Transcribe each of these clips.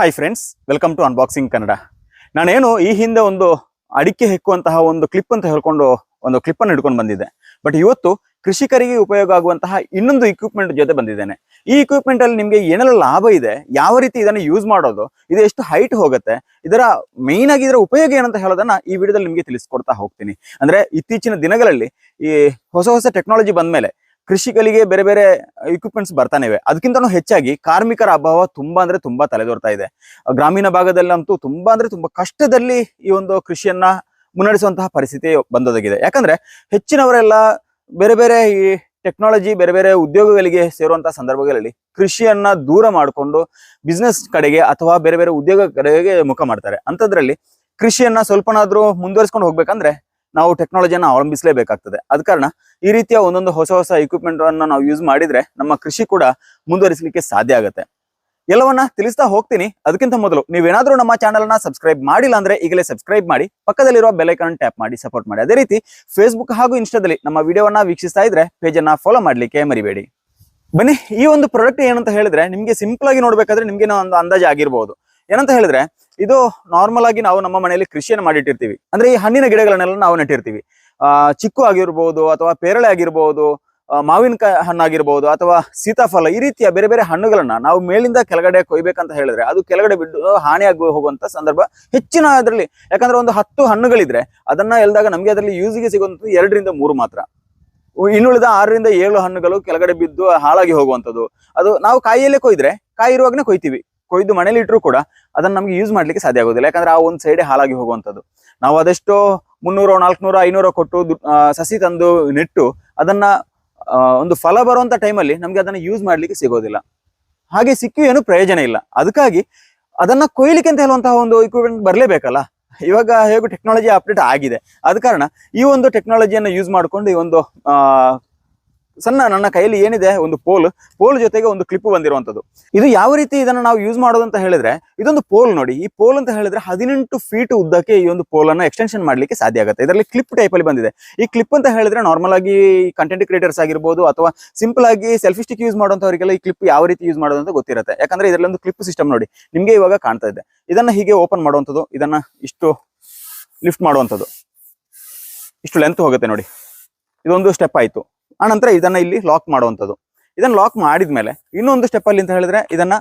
Hi friends welcome to unboxing Kannada ನಾನೇನು ಈ ಹಿಂದೆ ಒಂದು ಅಡಿಕೆ ಹೆಕ್ಕುವಂತಹ ಒಂದು ಕ್ಲಿಪ್ ಅಂತ ಹೇಳ್ಕೊಂಡು ಒಂದು ಕ್ಲಿಪ್ ಅನ್ನು ಹಿಡ್ಕೊಂಡು ಬಂದಿದ್ದೆ. ಬಟ್ ಇವತ್ತು ಕೃಷಿಕರಿಗೆ ಉಪಯೋಗ ಆಗುವಂತಹ ಇನ್ನೊಂದು ಇಕ್ವಿಪ್ಮೆಂಟ್ ಜೊತೆ ಬಂದಿದ್ದೇನೆ. ಈ ಇಕ್ವಿಪ್ಮೆಂಟ್ ಅಲ್ಲಿ ನಿಮಗೆ ಏನೆಲ್ಲ ಲಾಭ ಇದೆ, ಯಾವ ರೀತಿ ಇದನ್ನು ಯೂಸ್ ಮಾಡೋದು, ಇದು ಎಷ್ಟು ಹೈಟ್ ಹೋಗುತ್ತೆ, ಇದರ ಮೇನ್ ಆಗಿ ಇದರ ಉಪಯೋಗ ಏನಂತ ಹೇಳೋದನ್ನ ಈ ವಿಡಿಯೋದಲ್ಲಿ ನಿಮಗೆ ತಿಳಿಸ್ಕೊಡ್ತಾ ಹೋಗ್ತೀನಿ. ಅಂದ್ರೆ ಇತ್ತೀಚಿನ ದಿನಗಳಲ್ಲಿ ಈ ಹೊಸ ಹೊಸ ಟೆಕ್ನಾಲಜಿ ಬಂದ್ಮೇಲೆ ಕೃಷಿಕರಿಗೆ ಬೇರೆ ಬೇರೆ ಇಕ್ವಿಪ್ಮೆಂಟ್ಸ್ ಬರ್ತಾನೆ ಇವೆ. ಅದಕ್ಕಿಂತನೂ ಹೆಚ್ಚಾಗಿ ಕಾರ್ಮಿಕರ ಅಭಾವ ತುಂಬಾ ಅಂದ್ರೆ ತುಂಬಾ ತಲೆದೋರ್ತಾ ಇದೆ. ಗ್ರಾಮೀಣ ಭಾಗದಲ್ಲಂತೂ ತುಂಬಾ ಅಂದ್ರೆ ತುಂಬಾ ಕಷ್ಟದಲ್ಲಿ ಈ ಒಂದು ಕೃಷಿಯನ್ನ ಮುನ್ನಡೆಸುವಂತಹ ಪರಿಸ್ಥಿತಿ ಬಂದೊದಗಿದೆ. ಯಾಕಂದ್ರೆ ಹೆಚ್ಚಿನವರೆಲ್ಲ ಬೇರೆ ಬೇರೆ ಈ ಟೆಕ್ನಾಲಜಿ ಬೇರೆ ಬೇರೆ ಉದ್ಯೋಗಗಳಿಗೆ ಸೇರುವಂತಹ ಸಂದರ್ಭಗಳಲ್ಲಿ ಕೃಷಿಯನ್ನ ದೂರ ಮಾಡಿಕೊಂಡು ಬಿಸ್ನೆಸ್ ಕಡೆಗೆ ಅಥವಾ ಬೇರೆ ಬೇರೆ ಉದ್ಯೋಗ ಕಡೆಗೆ ಮುಖ ಮಾಡ್ತಾರೆ. ಅಂಥದ್ರಲ್ಲಿ ಕೃಷಿಯನ್ನ ಸ್ವಲ್ಪನಾದ್ರೂ ಮುಂದುವರಿಸ್ಕೊಂಡು ಹೋಗ್ಬೇಕಂದ್ರೆ ನಾವು ಟೆಕ್ನಾಲಜಿಯನ್ನ ಅವಲಂಬಿಸಲೇಬೇಕಾಗ್ತದೆ. ಅದ ಕಾರಣ ಈ ರೀತಿಯ ಒಂದೊಂದು ಹೊಸ ಹೊಸ ಇಕ್ವಿಪ್ಮೆಂಟ್ ಅನ್ನ ನಾವು ಯೂಸ್ ಮಾಡಿದ್ರೆ ನಮ್ಮ ಕೃಷಿ ಕೂಡ ಮುಂದುವರಿಸಲಿಕ್ಕೆ ಸಾಧ್ಯ ಆಗುತ್ತೆ. ಎಲ್ಲವನ್ನ ತಿಳಿಸ್ತಾ ಹೋಗ್ತೀನಿ. ಅದಕ್ಕಿಂತ ಮೊದಲು ನೀವೇನಾದ್ರೂ ನಮ್ಮ ಚಾನಲ್ ಸಬ್ಸ್ಕ್ರೈಬ್ ಮಾಡಿಲ್ಲ ಅಂದ್ರೆ ಈಗಲೇ ಸಬ್ಸ್ಕ್ರೈಬ್ ಮಾಡಿ, ಪಕ್ಕದಲ್ಲಿರುವ ಬೆಲ್ ಐಕಾನ್ ಟ್ಯಾಪ್ ಮಾಡಿ ಸಪೋರ್ಟ್ ಮಾಡಿ. ಅದೇ ರೀತಿ ಫೇಸ್ಬುಕ್ ಹಾಗೂ ಇನ್ಸ್ಟಾದಲ್ಲಿ ನಮ್ಮ ವಿಡಿಯೋವನ್ನ ವೀಕ್ಷಿಸ್ತಾ ಇದ್ರೆ ಪೇಜ್ ಅನ್ನ ಫಾಲೋ ಮಾಡ್ಲಿಕ್ಕೆ ಮರಿಬೇಡಿ. ಬನ್ನಿ, ಈ ಒಂದು ಪ್ರಾಡಕ್ಟ್ ಏನಂತ ಹೇಳಿದ್ರೆ ನಿಮಗೆ ಸಿಂಪಲ್ ಆಗಿ ನೋಡ್ಬೇಕಾದ್ರೆ ನಿಮ್ಗೆ ಒಂದು ಅಂದಾಜು ಆಗಿರ್ಬೋದು. ಏನಂತ ಹೇಳಿದ್ರೆ, ಇದು ನಾರ್ಮಲ್ ಆಗಿ ನಾವು ನಮ್ಮ ಮನೆಯಲ್ಲಿ ಕೃಷಿಯನ್ನು ಮಾಡಿಟ್ಟಿರ್ತೀವಿ. ಅಂದ್ರೆ ಈ ಹಣ್ಣಿನ ಗಿಡಗಳನ್ನೆಲ್ಲ ನಾವು ನೆಟ್ಟಿರ್ತೀವಿ. ಆ, ಚಿಕ್ಕು ಆಗಿರ್ಬೋದು ಅಥವಾ ಪೇರಳೆ ಆಗಿರ್ಬೋದು ಮಾವಿನ ಮಾವಿನಕಾಯಿ ಹಣ್ಣಾಗಿರ್ಬೋದು ಅಥವಾ ಸೀತಾಫಲ, ಈ ರೀತಿಯ ಬೇರೆ ಬೇರೆ ಹಣ್ಣುಗಳನ್ನ ನಾವು ಮೇಲಿಂದ ಕೆಳಗಡೆ ಕೊಯ್ಬೇಕಂತ ಹೇಳಿದ್ರೆ, ಅದು ಕೆಳಗಡೆ ಬಿದ್ದು ಹಾನಿಯಾಗಿ ಹೋಗುವಂತ ಸಂದರ್ಭ ಹೆಚ್ಚಿನ ಅದರಲ್ಲಿ ಯಾಕಂದ್ರೆ ಒಂದು ಹತ್ತು ಹಣ್ಣುಗಳಿದ್ರೆ ಅದನ್ನ ಎಲ್ದಾಗ ನಮ್ಗೆ ಅದರಲ್ಲಿ ಯೂಸಿಗೆ ಸಿಗುವಂಥದ್ದು ಎರಡರಿಂದ ಮೂರು ಮಾತ್ರ. ಇನ್ನುಳಿದ ಆರರಿಂದ ಏಳು ಹಣ್ಣುಗಳು ಕೆಳಗಡೆ ಬಿದ್ದು ಹಾಳಾಗಿ ಹೋಗುವಂಥದ್ದು. ಅದು ನಾವು ಕಾಯಿಯಲ್ಲೇ ಕೊಯ್ದ್ರೆ, ಕಾಯಿ ಇರುವಾಗನೇ ಕೊಯ್ತೀವಿ. ಕೊಯ್ದು ಮನೇಲಿ ಇಟ್ಟರು ಕೂಡ ಅದನ್ನ ನಮ್ಗೆ ಯೂಸ್ ಮಾಡ್ಲಿಕ್ಕೆ ಸಾಧ್ಯ ಆಗೋದಿಲ್ಲ. ಯಾಕಂದ್ರೆ ಆ ಒಂದು ಸೈಡೆ ಹಾಳಾಗಿ ಹೋಗುವಂಥದ್ದು. ನಾವು ಅದೆಷ್ಟೋ ಮುನ್ನೂರು, ನಾಲ್ಕುನೂರ, ಐನೂರ ಕೊಟ್ಟು ಸಸಿ ತಂದು ನೆಟ್ಟು ಅದನ್ನ ಒಂದು ಫಲ ಬರುವಂತ ಟೈಮಲ್ಲಿ ನಮ್ಗೆ ಅದನ್ನ ಯೂಸ್ ಮಾಡ್ಲಿಕ್ಕೆ ಸಿಗೋದಿಲ್ಲ. ಹಾಗೆ ಸಿಕ್ಕಿ ಏನು ಪ್ರಯೋಜನ ಇಲ್ಲ. ಅದಕ್ಕಾಗಿ ಅದನ್ನ ಕೊಯ್ಲಿಕ್ಕೆ ಅಂತ ಹೇಳುವಂತಹ ಒಂದು ಇಕ್ವಿಪ್ಮೆಂಟ್ ಬರಲೇಬೇಕಲ್ಲ? ಇವಾಗ ಹೇಗೂ ಟೆಕ್ನಾಲಜಿ ಅಪ್ಡೇಟ್ ಆಗಿದೆ. ಆದ ಕಾರಣ ಈ ಒಂದು ಟೆಕ್ನಾಲಜಿಯನ್ನು ಯೂಸ್ ಮಾಡಿಕೊಂಡು ಈ ಒಂದು ಸಣ್ಣ ನನ್ನ ಕೈಯಲ್ಲಿ ಏನಿದೆ? ಒಂದು ಪೋಲ್. ಪೋಲ್ ಜೊತೆಗೆ ಒಂದು ಕ್ಲಿಪ್ ಬಂದಿರುವಂತದ್ದು ಇದು ಯಾವ ರೀತಿ ಇದನ್ನ ನಾವು ಯೂಸ್ ಮಾಡೋದು ಅಂತ ಹೇಳಿದ್ರೆ, ಇದೊಂದು ಪೋಲ್ ನೋಡಿ. ಈ ಪೋಲ್ ಅಂತ ಹೇಳಿದ್ರೆ ಹದಿನೆಂಟು ಫೀಟ್ ಉದ್ದಕ್ಕೆ ಈ ಒಂದು ಪೋಲ್ ಅನ್ನ ಎಕ್ಸ್ಟೆನ್ಷನ್ ಮಾಡ್ಲಿಕ್ಕೆ ಸಾಧ್ಯ ಆಗುತ್ತೆ. ಇದರಲ್ಲಿ ಕ್ಲಿಪ್ ಟೈಪ್ ಅಲ್ಲಿ ಬಂದಿದೆ. ಈ ಕ್ಲಿಪ್ ಅಂತ ಹೇಳಿದ್ರೆ ನಾರ್ಮಲ್ ಆಗಿ ಕಂಟೆಂಟ್ ಕ್ರಿಯೇಟರ್ಸ್ ಆಗಿರ್ಬೋದು ಅಥವಾ ಸಿಂಪಲ್ ಆಗಿ ಸೆಲ್ಫಿ ಸ್ಟಿಕ್ ಯೂಸ್ ಮಾಡುವಂತವರಿಗೆಲ್ಲ ಈ ಕ್ಲಿಪ್ ಯಾವ ರೀತಿ ಯೂಸ್ ಮಾಡೋದು ಅಂತ ಗೊತ್ತಿರುತ್ತೆ. ಯಾಕಂದ್ರೆ ಇದರಲ್ಲಿ ಒಂದು ಕ್ಲಿಪ್ ಸಿಸ್ಟಮ್ ನೋಡಿ. ನಿಮಗೆ ಇವಾಗ ಕಾಣ್ತಾ ಇದೆ. ಇದನ್ನ ಹೀಗೆ ಓಪನ್ ಮಾಡುವಂಥದ್ದು. ಇದನ್ನ ಇಷ್ಟು ಲಿಫ್ಟ್ ಮಾಡುವಂಥದ್ದು. ಇಷ್ಟು ಲೆಂತ್ ಹೋಗುತ್ತೆ ನೋಡಿ. ಇದೊಂದು ಸ್ಟೆಪ್ ಆಯ್ತು. ಆನಂತರ ಇದನ್ನ ಇಲ್ಲಿ ಲಾಕ್ ಮಾಡುವಂಥದ್ದು. ಇದನ್ನ ಲಾಕ್ ಮಾಡಿದ್ಮೇಲೆ ಇನ್ನೊಂದು ಸ್ಟೆಪ್ ಅಲ್ಲಿ ಅಂತ ಹೇಳಿದ್ರೆ ಇದನ್ನ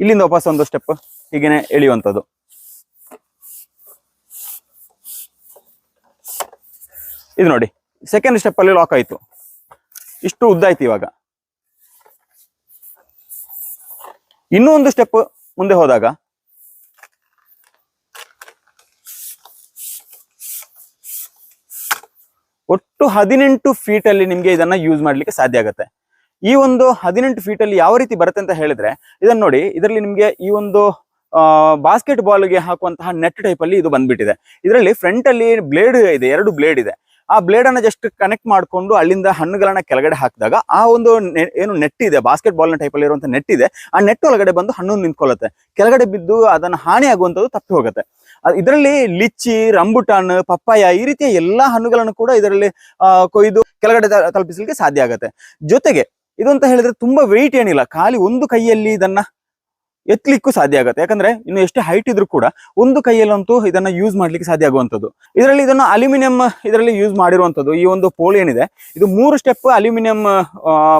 ಇಲ್ಲಿಂದ ವಾಪಸ್ ಒಂದು ಸ್ಟೆಪ್ ಹೀಗೇನೆ ಎಳೆಯುವಂಥದ್ದು. ಇದು ನೋಡಿ ಸೆಕೆಂಡ್ ಸ್ಟೆಪ್ ಅಲ್ಲಿ ಲಾಕ್ ಆಯ್ತು. ಇಷ್ಟು ಉದ್ದ ಆಯ್ತು ಇವಾಗ. ಇನ್ನೂ ಒಂದು ಸ್ಟೆಪ್ ಮುಂದೆ ಹೋದಾಗ ಒಟ್ಟು ಹದಿನೆಂಟು ಫೀಟ್ ಅಲ್ಲಿ ನಿಮ್ಗೆ ಇದನ್ನ ಯೂಸ್ ಮಾಡ್ಲಿಕ್ಕೆ ಸಾಧ್ಯ ಆಗುತ್ತೆ. ಈ ಒಂದು ಹದಿನೆಂಟು ಫೀಟ್ ಅಲ್ಲಿ ಯಾವ ರೀತಿ ಬರುತ್ತೆ ಅಂತ ಹೇಳಿದ್ರೆ ಇದನ್ನ ನೋಡಿ, ಇದರಲ್ಲಿ ನಿಮ್ಗೆ ಈ ಒಂದು ಬಾಸ್ಕೆಟ್ ಬಾಲ್ಗೆ ಹಾಕುವಂತಹ ನೆಟ್ ಟೈಪ್ ಅಲ್ಲಿ ಇದು ಬಂದ್ಬಿಟ್ಟಿದೆ. ಇದರಲ್ಲಿ ಫ್ರಂಟ್ ಅಲ್ಲಿ ಬ್ಲೇಡ್ ಇದೆ, ಎರಡು ಬ್ಲೇಡ್ ಇದೆ. ಆ ಬ್ಲೇಡ್ ಅನ್ನ ಜಸ್ಟ್ ಕನೆಕ್ಟ್ ಮಾಡಿಕೊಂಡು ಅಲ್ಲಿಂದ ಹಣ್ಣುಗಳನ್ನ ಕೆಳಗಡೆ ಹಾಕಿದಾಗ ಆ ಒಂದು ಏನು ನೆಟ್ ಇದೆ ಬಾಸ್ಕೆಟ್ ಬಾಲ್ನ ಟೈಪ್ ಅಲ್ಲಿ ಇರುವಂತ ನೆಟ್ ಇದೆ, ಆ ನೆಟ್ ಒಳಗಡೆ ಬಂದು ಹಣ್ಣು ನಿಂತ್ಕೊಳ್ಳುತ್ತೆ. ಕೆಳಗಡೆ ಬಿದ್ದು ಅದನ್ನ ಹಾನಿ ಆಗುವಂತದ್ದು ತಪ್ಪಿ ಹೋಗುತ್ತೆ. ಇದರಲ್ಲಿ ಲಿಚ್ಚಿ, ರಂಬುಟಾನ್, ಪಪ್ಪಾಯ ಈ ರೀತಿಯ ಎಲ್ಲಾ ಹಣ್ಣುಗಳನ್ನು ಕೂಡ ಇದರಲ್ಲಿ ಕೊಯ್ದು ಕೆಳಗಡೆ ತಲುಪಿಸಲಿಕ್ಕೆ ಸಾಧ್ಯ ಆಗುತ್ತೆ. ಜೊತೆಗೆ ಇದು ಅಂತ ಹೇಳಿದ್ರೆ ತುಂಬಾ ವೆಯ್ಟ್ ಏನಿಲ್ಲ. ಖಾಲಿ ಒಂದು ಕೈಯಲ್ಲಿ ಇದನ್ನ ಎತ್ತಲಿಕ್ಕೂ ಸಾಧ್ಯ ಆಗುತ್ತೆ. ಯಾಕಂದ್ರೆ ಇನ್ನು ಎಷ್ಟೇ ಹೈಟ್ ಇದ್ರೂ ಕೂಡ ಒಂದು ಕೈಯಲ್ಲಂತೂ ಇದನ್ನ ಯೂಸ್ ಮಾಡ್ಲಿಕ್ಕೆ ಸಾಧ್ಯ ಆಗುವಂಥದ್ದು. ಇದರಲ್ಲಿ ಇದನ್ನು ಅಲ್ಯೂಮಿನಿಯಂ ಇದರಲ್ಲಿ ಯೂಸ್ ಮಾಡಿರುವಂಥದ್ದು. ಈ ಒಂದು ಪೋಲ್ ಏನಿದೆ, ಇದು ಮೂರು ಸ್ಟೆಪ್ ಅಲ್ಯೂಮಿನಿಯಂ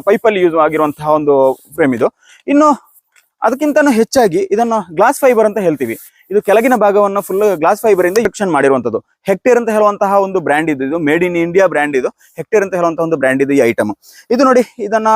ಪೈಪ್ ಅಲ್ಲಿ ಯೂಸ್ ಆಗಿರುವಂತಹ ಒಂದು ಫ್ರೇಮ್ ಇದು. ಇನ್ನು ಅದಕ್ಕಿಂತನೂ ಹೆಚ್ಚಾಗಿ ಇದನ್ನು ಗ್ಲಾಸ್ ಫೈಬರ್ ಅಂತ ಹೇಳ್ತೀವಿ. ಇದು ಕೆಳಗಿನ ಭಾಗವನ್ನು ಫುಲ್ ಗ್ಲಾಸ್ ಫೈಬರ್ ಇಂದ ಇಂಜೆಕ್ಷನ್ ಮಾಡಿರುವಂತದ್ದು. ಹೆಕ್ಟೇರ್ ಅಂತ ಹೇಳುವಂತಹ ಒಂದು ಬ್ರ್ಯಾಂಡ್ ಇದು. ಇದು ಮೇಡ್ ಇನ್ ಇಂಡಿಯಾ ಬ್ರ್ಯಾಂಡ್ ಇದು. ಹೆಕ್ಟೇರ್ ಅಂತ ಹೇಳುವಂತಹ ಒಂದು ಬ್ರ್ಯಾಂಡ್ ಇದು ಈ ಐಟಮ್ ಇದು ನೋಡಿ, ಇದನ್ನ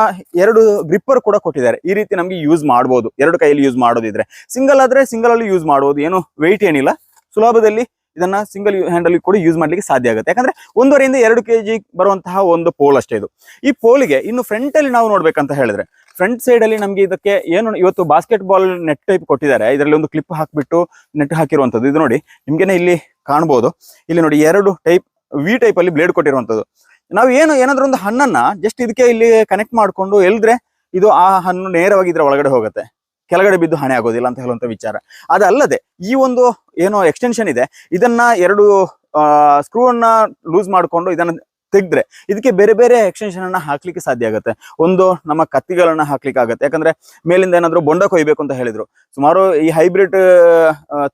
ಎರಡು ಗ್ರಿಪ್ಪರ್ ಕೂಡ ಕೊಟ್ಟಿದ್ದಾರೆ. ಈ ರೀತಿ ನಮಗೆ ಯೂಸ್ ಮಾಡಬಹುದು ಎರಡು ಕೈಯಲ್ಲಿ ಯೂಸ್ ಮಾಡೋದಿದ್ರೆ. ಸಿಂಗಲ್ ಆದ್ರೆ ಸಿಂಗಲ್ ಅಲ್ಲಿ ಯೂಸ್ ಮಾಡಬಹುದು ಏನು ವೆಯ್ಟ್ ಏನಿಲ್ಲ. ಸುಲಭದಲ್ಲಿ ಇದನ್ನ ಸಿಂಗಲ್ ಹ್ಯಾಂಡಲ್ ಕೂಡ ಯೂಸ್ ಮಾಡ್ಲಿಕ್ಕೆ ಸಾಧ್ಯ ಆಗುತ್ತೆ. ಯಾಕಂದ್ರೆ ಒಂದೂವರೆಯಿಂದ ಎರಡು ಕೆಜಿ ಬರುವಂತಹ ಒಂದು ಪೋಲ್ ಅಷ್ಟೇ ಇದು. ಈ ಪೋಲ್ಗೆ ಇನ್ನು ಫ್ರಂಟ್ ಅಲ್ಲಿ ನಾವು ನೋಡ್ಬೇಕಂತ ಹೇಳಿದ್ರೆ ಫ್ರಂಟ್ ಸೈಡ್ ಅಲ್ಲಿ ನಮ್ಗೆ ಇದಕ್ಕೆ ಏನು ಇವತ್ತು ಬಾಸ್ಕೆಟ್ ಬಾಲ್ ನೆಟ್ ಟೈಪ್ ಕೊಟ್ಟಿದ್ದಾರೆ. ಇದರಲ್ಲಿ ಒಂದು ಕ್ಲಿಪ್ ಹಾಕ್ಬಿಟ್ಟು ನೆಟ್ ಹಾಕಿರುವಂತದ್ದು ಇದು ನೋಡಿ, ನಿಮ್ಗೆನೆ ಇಲ್ಲಿ ಕಾಣಬಹುದು ಇಲ್ಲಿ ನೋಡಿ ಎರಡು ಟೈಪ್ ವಿ ಟೈಪ್ ಅಲ್ಲಿ ಬ್ಲೇಡ್ ಕೊಟ್ಟಿರುವಂತದ್ದು ನಾವು ಏನು, ಏನಾದ್ರೂ ಒಂದು ಹಣ್ಣನ್ನ ಜಸ್ಟ್ ಇದಕ್ಕೆ ಇಲ್ಲಿ ಕನೆಕ್ಟ್ ಮಾಡ್ಕೊಂಡು ಎಲ್ದ್ರೆ ಇದು ಆ ಹಣ್ಣು ನೇರವಾಗಿ ಇದ್ರೆ ಒಳಗಡೆ ಹೋಗುತ್ತೆ. ಕೆಳಗಡೆ ಬಿದ್ದು ಹಣೆ ಆಗೋದಿಲ್ಲ ಅಂತ ಹೇಳುವಂತ ವಿಚಾರ. ಅದಲ್ಲದೆ ಈ ಒಂದು ಏನೋ ಎಕ್ಸ್ಟೆನ್ಷನ್ ಇದೆ, ಇದನ್ನ ಎರಡು ಸ್ಕ್ರೂ ಅನ್ನ ಲೂಸ್ ಮಾಡಿಕೊಂಡು ಇದನ್ನ ತೆಗೆದ್ರೆ ಇದಕ್ಕೆ ಬೇರೆ ಬೇರೆ ಎಕ್ಸ್ಟೆನ್ಷನ್ ಅನ್ನ ಹಾಕ್ಲಿಕ್ಕೆ ಸಾಧ್ಯ ಆಗುತ್ತೆ. ಒಂದು ನಮ್ಮ ಕತ್ತಿಗಳನ್ನ ಹಾಕ್ಲಿಕ್ಕೆ ಆಗುತ್ತೆ. ಯಾಕಂದ್ರೆ ಮೇಲಿಂದ ಏನಾದ್ರು ಬೊಂಡ ಕೊಯ್ಬೇಕು ಅಂತ ಹೇಳಿದ್ರು. ಸುಮಾರು ಈ ಹೈಬ್ರಿಡ್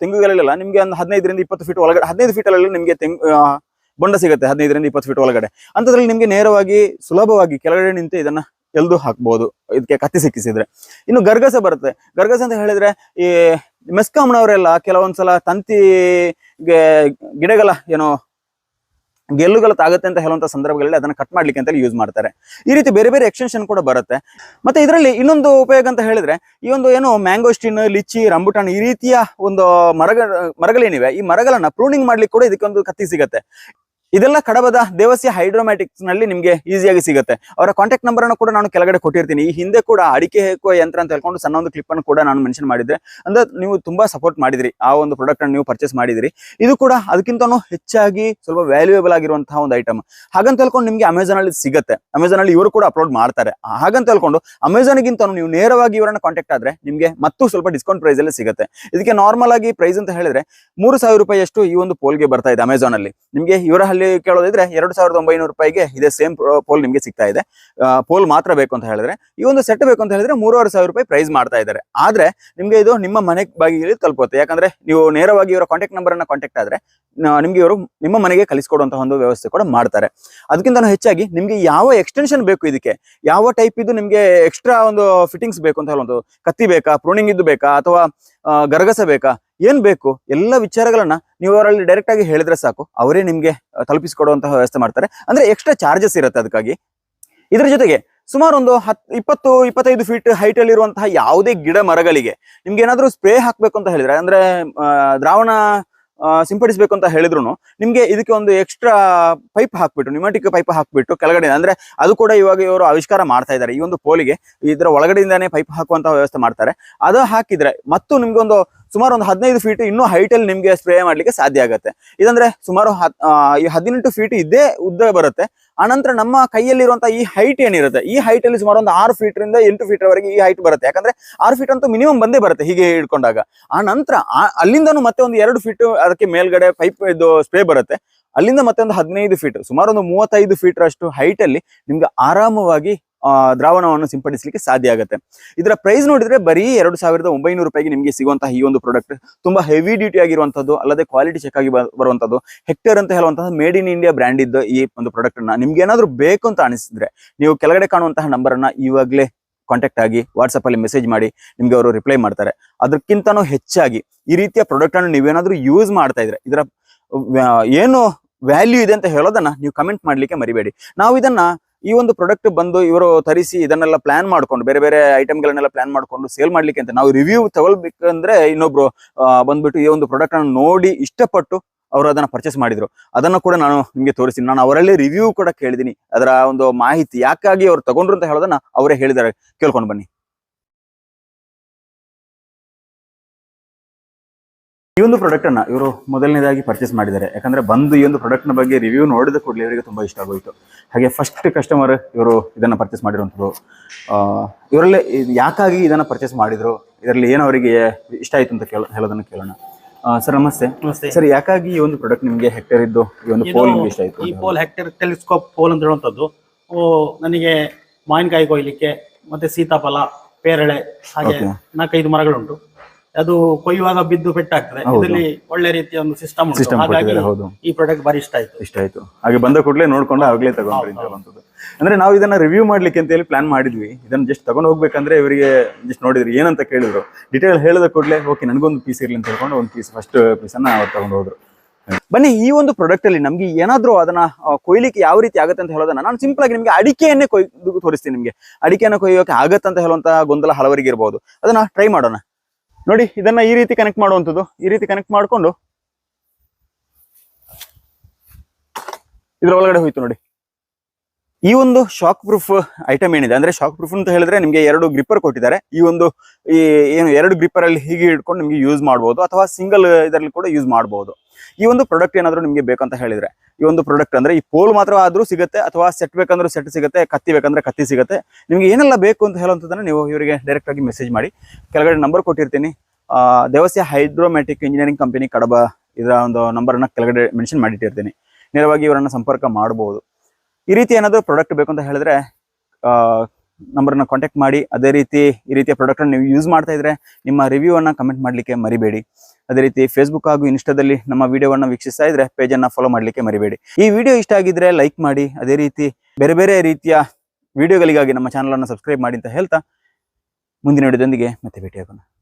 ತೆಂಗುಗಳಲ್ಲೆಲ್ಲ ನಿಮ್ಗೆ ಒಂದು ಹದಿನೈದರಿಂದ ಇಪ್ಪತ್ತು ಫೀಟ್ ಒಳಗಡೆ, ಹದಿನೈದು ಫೀಟ್ ಅಲ್ಲಿ ನಿಮ್ಗೆ ತೆಂಗು ಬೊಂಡ ಸಿಗುತ್ತೆ ಹದಿನೈದರಿಂದ ಇಪ್ಪತ್ತು ಫೀಟ್ ಒಳಗಡೆ. ಅಂತದ್ರಲ್ಲಿ ನಿಮ್ಗೆ ನೇರವಾಗಿ ಸುಲಭವಾಗಿ ಕೆಳಗಡೆ ನಿಂತು ಇದನ್ನ ಎಲ್ದು ಹಾಕ್ಬಹುದು ಇದಕ್ಕೆ ಕತ್ತಿ ಸಿಕ್ಕಿಸಿದ್ರೆ. ಇನ್ನು ಗರ್ಗಸ ಬರುತ್ತೆ. ಗರ್ಗಸ ಅಂತ ಹೇಳಿದ್ರೆ ಈ ಮೆಸ್ಕಾಮ್ನವರೆಲ್ಲ ಕೆಲವೊಂದ್ಸಲ ತಂತಿ ಗಿಡಗಳ ಏನೋ ಗೆಲ್ಲುಗಳು ತಾಗುತ್ತೆ ಅಂತ ಹೇಳುವಂತ ಸಂದರ್ಭಗಳಲ್ಲಿ ಅದನ್ನ ಕಟ್ ಮಾಡ್ಲಿಕ್ಕೆ ಅಂತ ಯೂಸ್ ಮಾಡ್ತಾರೆ. ಈ ರೀತಿ ಬೇರೆ ಬೇರೆ ಎಕ್ಸ್ಟೆನ್ಷನ್ ಕೂಡ ಬರುತ್ತೆ. ಮತ್ತೆ ಇದರಲ್ಲಿ ಇನ್ನೊಂದು ಉಪಯೋಗ ಅಂತ ಹೇಳಿದ್ರೆ, ಈ ಒಂದು ಏನು ಮ್ಯಾಂಗೋಸ್ಟಿನ್ ಲಿಚ್ಚಿ ರಂಬುಟಾನ್ ಈ ರೀತಿಯ ಒಂದು ಮರಗಳ ಮರಗಳೇನಿವೆ, ಈ ಮರಗಳನ್ನ ಪ್ರೂನಿಂಗ್ ಮಾಡ್ಲಿಕ್ಕೆ ಕೂಡ ಇದಕ್ಕೆ ಒಂದು ಕತ್ತಿ ಸಿಗತ್ತೆ. ಇದೆಲ್ಲ ಕಡಬದ ದೇವಸಿ ಹೈಡ್ರೋಮ್ಯಾಟಿಕ್ಸ್ನಲ್ಲಿ ನಿಮ್ಗೆ ಈಸಿಯಾಗಿ ಸಿಗುತ್ತೆ. ಅವರ ಕಾಂಟ್ಯಾಕ್ಟ್ ನಂಬರ್ ಅನ್ನು ಕೂಡ ನಾನು ಕೆಳಗಡೆ ಕೊಟ್ಟಿರ್ತೀನಿ. ಈ ಹಿಂದೆ ಕೂಡ ಅಡಿಕೆ ಹೇಕುವ ಯಂತ್ರ ಅಂತ ಹೇಳ್ಕೊಂಡು ಸಣ್ಣ ಒಂದು ಕ್ಲಿಪ್ ಅನ್ನು ಕೂಡ ನಾನು ಮೆನ್ಷನ್ ಮಾಡಿದ್ರೆ, ಅಂದ್ರೆ ನೀವು ತುಂಬಾ ಸಪೋರ್ಟ್ ಮಾಡಿದ್ರಿ. ಆ ಒಂದು ಪ್ರಾಡಕ್ಟ್ ಅನ್ನು ನೀವು ಪರ್ಚೇಸ್ ಮಾಡಿದ್ರಿ. ಇದು ಕೂಡ ಅದಕ್ಕಿಂತನೂ ಹೆಚ್ಚಾಗಿ ಸ್ವಲ್ಪ ವ್ಯಾಲ್ಯೂಯಬಲ್ ಆಗಿರುವಂತಹ ಒಂದು ಐಟಮ್ ಹಾಗಂತ ಹೇಳ್ಕೊಂಡು ನಿಮ್ಗೆ ಅಮೆಝಾನ್ ಅಲ್ಲಿ ಸಿಗುತ್ತೆ. ಅಮೆಝಾನ್ ಅಲ್ಲಿ ಇವರು ಕೂಡ ಅಪ್ಲೋಡ್ ಮಾಡ್ತಾರೆ. ಹಾಗಂತ ಹೇಳ್ಕೊಂಡು ಅಮೆಝಾನ್ ಗಿಂತ ನೀವು ನೇರವಾಗಿ ಇವರನ್ನ ಕಾಂಟ್ಯಾಕ್ಟ್ ಆದ್ರೆ ನಿಮ್ಗೆ ಮತ್ತು ಸ್ವಲ್ಪ ಡಿಸ್ಕೌಂಟ್ ಪ್ರೈಸ್ ಅಲ್ಲಿ ಸಿಗುತ್ತೆ. ಇದಕ್ಕೆ ನಾರ್ಮಲ್ ಆಗಿ ಪ್ರೈಸ್ ಅಂತ ಹೇಳಿದ್ರೆ ಮೂರು ಸಾವಿರ ರೂಪಾಯಿ ಅಷ್ಟು ಈ ಒಂದು ಪೋಲ್ಗೆ ಬರ್ತಾ ಇದೆ ಅಮೆಝಾನ್ ಅಲ್ಲಿ. ನಿಮ್ಗೆ ಇವರ ಅಲ್ಲಿ ಕೇಳೋದಿದ್ರೆ ಎರಡು ಸಾವಿರದ ಒಂಬೈನೂರು ರೂಪಾಯಿಗೆ ಇದೇ ಸೇಮ್ ಪೋಲ್ ನಿಮಗೆ ಸಿಗ್ತಾ ಇದೆ. ಪೋಲ್ ಮಾತ್ರ ಬೇಕು ಅಂತ ಹೇಳಿದ್ರೆ, ಈ ಒಂದು ಸೆಟ್ ಬೇಕು ಅಂತ ಹೇಳಿದ್ರೆ ಮೂರುವರೆ ಸಾವಿರ ರೂಪಾಯಿ ಪ್ರೈಸ್ ಮಾಡ್ತಾ ಇದ್ದಾರೆ. ಆದ್ರೆ ನಿಮ್ಗೆ ಇದು ನಿಮ್ಮ ಮನೆ ಬಾಗಿಲಿಗೆ ತಲುಪುತ್ತೆ. ಯಾಕಂದ್ರೆ ನೀವು ನೇರವಾಗಿ ಇವರ ಕಾಂಟ್ಯಾಕ್ಟ್ ನಂಬರ್ ಅನ್ನ ಕಾಂಟ್ಯಾಕ್ಟ್ ಆದ್ರೆ ನಿಮಗೆ ಇವರು ನಿಮ್ಮ ಮನೆಗೆ ಕಲಿಸಿಕೊಡುವಂತಹ ಒಂದು ವ್ಯವಸ್ಥೆ ಕೂಡ ಮಾಡ್ತಾರೆ. ಅದಕ್ಕಿಂತ ಹೆಚ್ಚಾಗಿ ನಿಮ್ಗೆ ಯಾವ ಎಕ್ಸ್ಟೆನ್ಷನ್ ಬೇಕು ಇದಕ್ಕೆ? ಯಾವ ಟೈಪ್ ಇದು ನಿಮ್ಗೆ ಎಕ್ಸ್ಟ್ರಾ ಒಂದು ಫಿಟ್ಟಿಂಗ್ಸ್ ಬೇಕು ಅಂತ ಹೇಳುವಂಥದ್ದು? ಕತ್ತಿ ಬೇಕಾ? ಪ್ರೂನಿಂಗ್ ಇದ್ದು ಬೇಕಾ? ಅಥವಾ ಗರಗಸ ಬೇಕಾ? ಏನ್ ಬೇಕು? ಎಲ್ಲ ವಿಚಾರಗಳನ್ನ ನೀವು ಅವರಲ್ಲಿ ಡೈರೆಕ್ಟ್ ಆಗಿ ಹೇಳಿದ್ರೆ ಸಾಕು. ಅವರೇ ನಿಮ್ಗೆ ತಲುಪಿಸಿಕೊಡುವಂತಹ ವ್ಯವಸ್ಥೆ ಮಾಡ್ತಾರೆ. ಅಂದ್ರೆ ಎಕ್ಸ್ಟ್ರಾ ಚಾರ್ಜಸ್ ಇರುತ್ತೆ ಅದಕ್ಕಾಗಿ. ಇದ್ರ ಜೊತೆಗೆ ಸುಮಾರು ಒಂದು ಹತ್, ಇಪ್ಪತ್ತು, ಇಪ್ಪತ್ತೈದು ಫೀಟ್ ಹೈಟ್ ಅಲ್ಲಿ ಇರುವಂತಹ ಯಾವುದೇ ಗಿಡ ಮರಗಳಿಗೆ ನಿಮ್ಗೆ ಏನಾದ್ರೂ ಸ್ಪ್ರೇ ಹಾಕ್ಬೇಕು ಅಂತ ಹೇಳಿದ್ರೆ, ಅಂದ್ರೆ ದ್ರಾವಣ ಸಿಂಪಡಿಸ್ಬೇಕು ಅಂತ ಹೇಳಿದ್ರು ನಿಮ್ಗೆ ಇದಕ್ಕೆ ಒಂದು ಎಕ್ಸ್ಟ್ರಾ ಪೈಪ್ ಹಾಕ್ಬಿಟ್ಟು ನಿಮಾಟಿಕ್ ಪೈಪ್ ಹಾಕ್ಬಿಟ್ಟು ಕೆಳಗಡೆ, ಅಂದ್ರೆ ಅದು ಕೂಡ ಇವಾಗ ಇವರು ಆವಿಷ್ಕಾರ ಮಾಡ್ತಾ ಇದ್ದಾರೆ. ಈ ಒಂದು ಪೋಲಿಗೆ ಇದರ ಒಳಗಡೆಯಿಂದಾನೇ ಪೈಪ್ ಹಾಕುವಂತಹ ವ್ಯವಸ್ಥೆ ಮಾಡ್ತಾರೆ. ಅದು ಹಾಕಿದ್ರೆ ಮತ್ತು ನಿಮ್ಗೆ ಒಂದು ಸುಮಾರು ಒಂದು ಹದಿನೈದು ಫೀಟ್ ಇನ್ನೂ ಹೈಟ್ ಅಲ್ಲಿ ನಿಮ್ಗೆ ಸ್ಪ್ರೇ ಮಾಡ್ಲಿಕ್ಕೆ ಸಾಧ್ಯ ಆಗುತ್ತೆ. ಇದಂದ್ರೆ ಸುಮಾರು ಹದಿನೆಂಟು ಫೀಟ್ ಇದ್ದೇ ಉದ್ದ ಬರುತ್ತೆ. ಆನಂತರ ನಮ್ಮ ಕೈಯಲ್ಲಿರುವಂತಹ ಈ ಹೈಟ್ ಏನಿರುತ್ತೆ, ಈ ಹೈಟ್ ಅಲ್ಲಿ ಸುಮಾರು ಒಂದು ಆರು ಫೀಟ್ ರಿಂದ ಎಂಟು ಫೀಟ್ ವರೆಗೆ ಈ ಹೈಟ್ ಬರುತ್ತೆ. ಯಾಕಂದ್ರೆ ಆರು ಫೀಟ್ ಅಂತೂ ಮಿನಿಮಮ್ ಬಂದೇ ಬರುತ್ತೆ ಹೀಗೆ ಹಿಡ್ಕೊಂಡಾಗ. ಆ ನಂತರ ಅಲ್ಲಿಂದನೂ ಮತ್ತೆ ಒಂದು ಎರಡು ಫೀಟ್ ಅದಕ್ಕೆ ಮೇಲ್ಗಡೆ ಪೈಪ್ ಇದು ಸ್ಪ್ರೇ ಬರುತ್ತೆ. ಅಲ್ಲಿಂದ ಮತ್ತೆ ಒಂದು ಹದಿನೈದು ಫೀಟ್ ಸುಮಾರು ಒಂದು ಮೂವತ್ತೈದು ಫೀಟ್ ಅಷ್ಟು ಹೈಟ್ ಅಲ್ಲಿ ನಿಮ್ಗೆ ಆರಾಮವಾಗಿ ದ್ರಾವಣವನ್ನು ಸಿಂಪಡಿಸಲಿಕ್ಕೆ ಸಾಧ್ಯ ಆಗುತ್ತೆ. ಇದರ ಪ್ರೈಸ್ ನೋಡಿದ್ರೆ ಬರೀ ಎರಡು ಸಾವಿರದ ಒಂಬೈನೂರು ರೂಪಾಯಿಗೆ ನಿಮಗೆ ಸಿಗುವಂತಹ ಈ ಒಂದು ಪ್ರಾಡಕ್ಟ್ ತುಂಬಾ ಹೆವಿ ಡ್ಯೂಟಿ ಆಗಿರುವಂತದ್ದು, ಅಲ್ಲದೆ ಕ್ವಾಲಿಟಿ ಚೆಕ್ ಆಗಿ ಬರುವಂತದ್ದು. ಹೆಕ್ಟರ್ ಅಂತ ಹೇಳುವಂತಹ ಮೇಡ್ ಇನ್ ಇಂಡಿಯಾ ಬ್ರ್ಯಾಂಡ್ ಇದ್ದ ಈ ಒಂದು ಪ್ರಾಡಕ್ಟ್ ಅನ್ನ ನಿಮ್ಗೆ ಏನಾದ್ರು ಬೇಕು ಅಂತ ಅನಿಸಿದ್ರೆ, ನೀವು ಕೆಳಗಡೆ ಕಾಣುವಂತಹ ನಂಬರ್ ಅನ್ನ ಇವಾಗಲೇ ಕಾಂಟ್ಯಾಕ್ಟ್ ಆಗಿ ವಾಟ್ಸಪ್ ಅಲ್ಲಿ ಮೆಸೇಜ್ ಮಾಡಿ, ನಿಮ್ಗೆ ಅವರು ರಿಪ್ಲೈ ಮಾಡ್ತಾರೆ. ಅದಕ್ಕಿಂತನೂ ಹೆಚ್ಚಾಗಿ ಈ ರೀತಿಯ ಪ್ರಾಡಕ್ಟ್ ಅನ್ನು ನೀವೇನಾದ್ರೂ ಯೂಸ್ ಮಾಡ್ತಾ ಇದ್ರೆ, ಇದರ ಏನು ವ್ಯಾಲ್ಯೂ ಇದೆ ಅಂತ ಹೇಳೋದನ್ನ ನೀವು ಕಮೆಂಟ್ ಮಾಡ್ಲಿಕ್ಕೆ ಮರಿಬೇಡಿ. ನಾವು ಇದನ್ನ ಈ ಒಂದು ಪ್ರಾಡಕ್ಟ್ ಬಂದು ಇವರು ತರಿಸಿ ಇದನ್ನೆಲ್ಲ ಪ್ಲಾನ್ ಮಾಡ್ಕೊಂಡು, ಬೇರೆ ಬೇರೆ ಐಟಮ್ಗಳನ್ನೆಲ್ಲ ಪ್ಲಾನ್ ಮಾಡ್ಕೊಂಡು ಸೇಲ್ ಮಾಡ್ಲಿಕ್ಕೆ ಅಂತ ನಾವು ರಿವ್ಯೂ ತಗೊಳ್ಬೇಕಂದ್ರೆ ಇನ್ನೊಬ್ರು ಬಂದ್ಬಿಟ್ಟು ಈ ಒಂದು ಪ್ರಾಡಕ್ಟ್ ಅನ್ನು ನೋಡಿ ಇಷ್ಟಪಟ್ಟು ಅವರು ಅದನ್ನ ಪರ್ಚೇಸ್ ಮಾಡಿದ್ರು. ಅದನ್ನು ಕೂಡ ನಾನು ನಿಮಗೆ ತೋರಿಸ್ತೀನಿ. ನಾನು ಅವರಲ್ಲಿ ರಿವ್ಯೂ ಕೂಡ ಕೇಳಿದೀನಿ ಅದರ ಒಂದು ಮಾಹಿತಿ ಯಾಕಾಗಿ ಅವ್ರು ತಗೊಂಡ್ರು ಅಂತ ಹೇಳೋದನ್ನ ಅವರೇ ಹೇಳಿದ್ದಾರೆ. ಕೇಳ್ಕೊಂಡು ಬನ್ನಿ. ಈ ಒಂದು ಪ್ರಾಡಕ್ಟ್ ಅನ್ನ ಇವರು ಮೊದಲನೇದಾಗಿ ಪರ್ಚೇಸ್ ಮಾಡಿದ್ದಾರೆ. ಯಾಕಂದ್ರೆ ಬಂದು ಈ ಒಂದು ಪ್ರಾಡಕ್ಟ್ನ ಬಗ್ಗೆ ರಿವ್ಯೂ ನೋಡಿದ ಕೂಡಲೇ ಇವರಿಗೆ ತುಂಬಾ ಇಷ್ಟ ಆಗೋಯ್ತು. ಹಾಗೆ ಫಸ್ಟ್ ಕಸ್ಟಮರ್ ಇವರು ಇದನ್ನ ಪರ್ಚೇಸ್ ಮಾಡಿರುವಂಥದ್ದು. ಆ, ಇವರಲ್ಲೇ ಯಾಕಾಗಿ ಇದನ್ನ ಪರ್ಚೇಸ್ ಮಾಡಿದ್ರು? ಇದರಲ್ಲಿ ಏನು ಅವರಿಗೆ ಇಷ್ಟ ಆಯ್ತು ಅಂತ ಕೇಳ ಹೇಳೋದನ್ನ ಕೇಳೋಣ. ಸರ್ ನಮಸ್ತೆ. ನಮಸ್ತೆ. ಸರ್ ಯಾಕಾಗಿ ಈ ಒಂದು ಪ್ರಾಡಕ್ಟ್ ನಿಮಗೆ ಹೆಕ್ಟರ್ ಇದ್ದು ಈ ಒಂದು ಪೋಲ್ ನಿಮ್ಗೆ ಇಷ್ಟ ಆಯ್ತು ಈ ಪೋಲ್ ಹೆಕ್ಟರ್ ಟೆಲಿಸ್ಕೋಪ್ ಪೋಲ್ ಅಂತ ಹೇಳುವಂಥದ್ದು. ಓ, ನನಗೆ ಮಾವಿನಕಾಯಿ ಕೊಯ್ಲಿಕ್ಕೆ ಮತ್ತೆ ಸೀತಾಫಲ ಪೇರಳೆ ಹಾಗೆ ನಾಲ್ಕೈದು ಮರಗಳುಂಟು. ಅದು ಕೊಯ್ಯುವಾಗ ಬಿದ್ದು ಪೆಟ್ಟಾಗ್ತದೆ. ಇದರಲ್ಲಿ ಒಳ್ಳೆ ರೀತಿಯ ಒಂದು ಸಿಸ್ಟಮ್ ಸಿಸ್ಟಮ್ ಹಾಗಾಗಿ ಹೌದು. ಈ ಪ್ರಾಡಕ್ಟ್ ಬಾರಿ ಇಷ್ಟ ಆಯ್ತು. ಇಷ್ಟ ಆಯ್ತು. ಹಾಗೆ ಬಂದ ಕೂಡಲೇ ನೋಡ್ಕೊಂಡು ಆಗ್ಲೇ ತಗೊಂಡ್ರಿ ಅಂದ್ರೆ ನಾವು ಇದನ್ನ ರಿವ್ಯೂ ಮಾಡ್ಲಿಕ್ಕೆ ಅಂತ ಹೇಳಿ ಪ್ಲಾನ್ ಮಾಡಿದ್ವಿ. ಇದನ್ನ ಜಸ್ಟ್ ತಗೊಂಡು ಹೋಗ್ಬೇಕಂದ್ರೆ ಇವರಿಗೆ ಜಸ್ಟ್ ನೋಡಿದ್ರು. ಏನಂತ ಕೇಳಿದ್ರು. ಡಿಟೇಲ್ ಹೇಳಿದ ಕೂಡಲೇ ಓಕೆ ನನಗೊಂದು ಪೀಸ್ ಇರ್ಲಿ ಅಂತ ಹೇಳ್ಕೊಂಡು ಒಂದು ಪೀಸ್ ಫಸ್ಟ್ ಪೀಸ್ ಅನ್ನ ಅವ್ರು ತಗೊಂಡು ಹೋದ್ರು. ಬನ್ನಿ ಈ ಒಂದು ಪ್ರಾಡಕ್ಟ್ ಅಲ್ಲಿ ನಮ್ಗೆ ಏನಾದ್ರೂ ಅದನ್ನ ಕೊಯ್ಲಿಕ್ಕೆ ಯಾವ ರೀತಿ ಆಗುತ್ತೆ ಅಂತ ಹೇಳೋದನ್ನ ನಾನು ಸಿಂಪಲ್ ಆಗಿ ನಿಮಗೆ ಅಡಿಕೆಯನ್ನೇ ಕೊಯ್ ತೋರಿಸ್ತೀನಿ ನಿಮ್ಗೆ. ಅಡಿಕೆಯನ್ನು ಕೊಯ್ಯೋಕೆ ಆಗತ್ತಂತ ಹೇಳುವಂತಹ ಹೇಳುವಂತ ಗೊಂದಲ ಹಲವರಿಗೆ ಇರಬಹುದು ಅದನ್ನ ಟ್ರೈ ಮಾಡೋಣ. ನೋಡಿ ಇದನ್ನ ಈ ರೀತಿ ಕನೆಕ್ಟ್ ಮಾಡುವಂಥದ್ದು. ಈ ರೀತಿ ಕನೆಕ್ಟ್ ಮಾಡ್ಕೊಂಡು ಇದ್ರ ಒಳಗಡೆ ಹೋಯ್ತು ನೋಡಿ. ಈ ಒಂದು ಶಾಕ್ ಪ್ರೂಫ್ ಐಟಮ್ ಏನಿದೆ, ಅಂದ್ರೆ ಶಾಕ್ ಪ್ರೂಫ್ ಅಂತ ಹೇಳಿದ್ರೆ ನಿಮ್ಗೆ ಎರಡು ಗ್ರಿಪ್ಪರ್ ಕೊಟ್ಟಿದ್ದಾರೆ. ಈ ಒಂದು, ಈ ಏನು ಎರಡು ಗ್ರಿಪ್ಪರ್ ಅಲ್ಲಿ ಹೀಗೆ ಇಟ್ಕೊಂಡು ನಿಮಗೆ ಯೂಸ್ ಮಾಡಬಹುದು ಅಥವಾ ಸಿಂಗಲ್ ಇದರಲ್ಲಿ ಕೂಡ ಯೂಸ್ ಮಾಡಬಹುದು ಈ ಒಂದು ಪ್ರಾಡಕ್ಟ್ ಏನಾದ್ರು ನಿಮ್ಗೆ ಬೇಕಂತ ಹೇಳಿದ್ರೆ, ಈ ಒಂದು ಪ್ರಾಡಕ್ಟ್ ಅಂದ್ರೆ ಈ ಪೋಲ್ ಮಾತ್ರ ಆದ್ರೂ ಸಿಗುತ್ತೆ, ಅಥವಾ ಸೆಟ್ ಬೇಕಂದ್ರೂ ಸೆಟ್ ಸಿಗುತ್ತೆ, ಕತ್ತಿ ಬೇಕಂದ್ರೆ ಕತ್ತಿ ಸಿಗುತ್ತೆ. ನಿಮ್ಗೆ ಏನೆಲ್ಲ ಬೇಕು ಅಂತ ಹೇಳುವಂಥದ್ದನ್ನು ನೀವು ಇವರಿಗೆ ಡೈರೆಕ್ಟ್ ಆಗಿ ಮೆಸೇಜ್ ಮಾಡಿ. ಕೆಳಗಡೆ ನಂಬರ್ ಕೊಟ್ಟಿರ್ತೀನಿ. ದೇವಸ್ಯ ಹೈಡ್ರೋಮ್ಯಾಟಿಕ್ ಇಂಜಿನಿಯರಿಂಗ್ ಕಂಪನಿ ಕಡಬ ಇದರ ಒಂದು ನಂಬರ್ ಅನ್ನ ಕೆಳಗಡೆ ಮೆನ್ಷನ್ ಮಾಡಿಟ್ಟಿರ್ತೀನಿ. ನೇರವಾಗಿ ಇವರನ್ನ ಸಂಪರ್ಕ ಮಾಡಬಹುದು ಈ ರೀತಿ ಏನಾದರೂ ಪ್ರಾಡಕ್ಟ್ ಬೇಕು ಅಂತ ಹೇಳಿದ್ರೆ ನಂಬರ್ನ ಕಾಂಟ್ಯಾಕ್ಟ್ ಮಾಡಿ. ಅದೇ ರೀತಿ ಈ ರೀತಿಯ ಪ್ರಾಡಕ್ಟ್ ನೀವು ಯೂಸ್ ಮಾಡ್ತಾ ಇದ್ರೆ ನಿಮ್ಮ ರಿವ್ಯೂ ಅನ್ನ ಕಮೆಂಟ್ ಮಾಡಲಿಕ್ಕೆ ಮರಿಬೇಡಿ. ಅದೇ ರೀತಿ ಫೇಸ್ಬುಕ್ ಹಾಗೂ ಇನ್ಸ್ಟಾದಲ್ಲಿ ನಮ್ಮ ವಿಡಿಯೋವನ್ನು ವೀಕ್ಷಿಸ್ತಾ ಇದ್ರೆ ಪೇಜನ್ನು ಫಾಲೋ ಮಾಡಲಿಕ್ಕೆ ಮರಿಬೇಡಿ. ಈ ವಿಡಿಯೋ ಇಷ್ಟ ಆಗಿದ್ರೆ ಲೈಕ್ ಮಾಡಿ. ಅದೇ ರೀತಿ ಬೇರೆ ಬೇರೆ ರೀತಿಯ ವಿಡಿಯೋಗಳಿಗಾಗಿ ನಮ್ಮ ಚಾನಲನ್ನು ಸಬ್ಸ್ಕ್ರೈಬ್ ಮಾಡಿ ಅಂತ ಹೇಳ್ತಾ ಮುಂದಿನ ವಿಡಿಯೋದೊಂದಿಗೆ ಮತ್ತೆ ಭೇಟಿಯಾಗೋಣ.